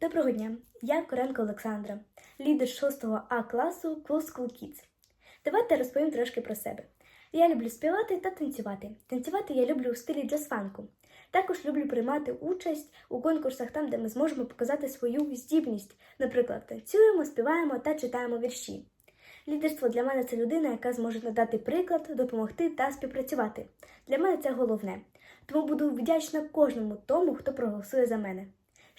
Доброго дня, я Коренко Олександра, лідер 6 А класу Cool School Kids. Давайте розповім трошки про себе. Я люблю співати та танцювати. Танцювати я люблю у стилі джаз-фанку. Також люблю приймати участь у конкурсах там, де ми зможемо показати свою здібність. Наприклад, танцюємо, співаємо та читаємо вірші. Лідерство для мене це людина, яка зможе надати приклад, допомогти та співпрацювати. Для мене це головне. Тому буду вдячна кожному тому, хто проголосує за мене.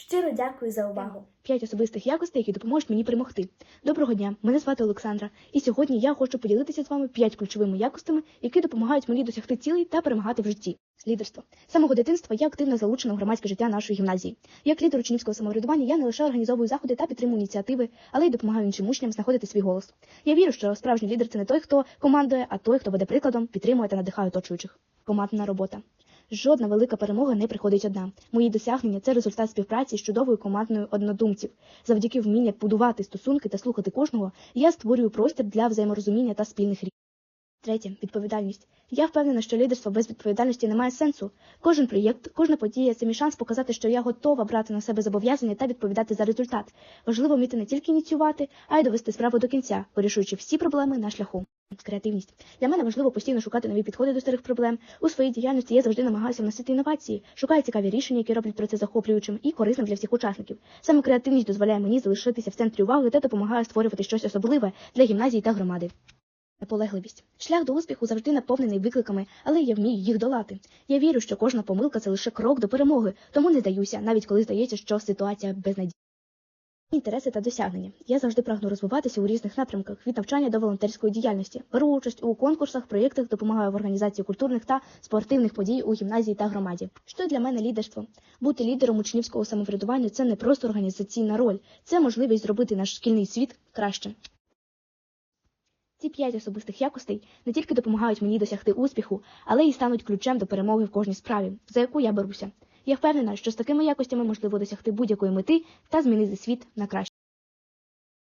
Щиро дякую за увагу. П'ять особистих якостей, які допоможуть мені перемогти. Доброго дня, мене звати Олександра, і сьогодні я хочу поділитися з вами п'ять ключовими якостями, які допомагають мені досягти цілей та перемагати в житті. Лідерство самого дитинства я активно залучена в громадське життя нашої гімназії. Як лідер учнівського самоврядування я не лише організовую заходи та підтримую ініціативи, але й допомагаю іншим учням знаходити свій голос. Я вірю, що справжній лідер це не той, хто командує, а той, хто веде прикладом, підтримує та надихає оточуючих. Командна робота. Жодна велика перемога не приходить одна. Мої досягнення це результат співпраці з чудовою командною однодумців. Завдяки вміння будувати стосунки та слухати кожного, я створюю простір для взаєморозуміння та спільних рішень. Третє відповідальність. Я впевнена, що лідерство без відповідальності не має сенсу. Кожен проєкт, кожна подія це мій шанс показати, що я готова брати на себе зобов'язання та відповідати за результат. Важливо вміти не тільки ініціювати, а й довести справу до кінця, вирішуючи всі проблеми на шляху. Креативність для мене важливо постійно шукати нові підходи до старих проблем. У своїй діяльності я завжди намагаюся вносити інновації, шукаю цікаві рішення, які роблять процес захоплюючим і корисним для всіх учасників. Саме креативність дозволяє мені залишитися в центрі уваги та допомагає створювати щось особливе для гімназії та громади. Наполегливість. Шлях до успіху завжди наповнений викликами, але я вмію їх долати. Я вірю, що кожна помилка це лише крок до перемоги, тому не здаюся, навіть коли здається, що ситуація безнадійна. Інтереси та досягнення. Я завжди прагну розвиватися у різних напрямках від навчання до волонтерської діяльності. Беру участь у конкурсах, проєктах, допомагаю в організації культурних та спортивних подій у гімназії та громаді. Що для мене лідерство? Бути лідером учнівського самоврядування це не просто організаційна роль, це можливість зробити наш шкільний світ кращим. Ці п'ять особистих якостей не тільки допомагають мені досягти успіху, але й стануть ключем до перемоги в кожній справі, за яку я беруся. Я впевнена, що з такими якостями можливо досягти будь-якої мети та змінити світ на краще.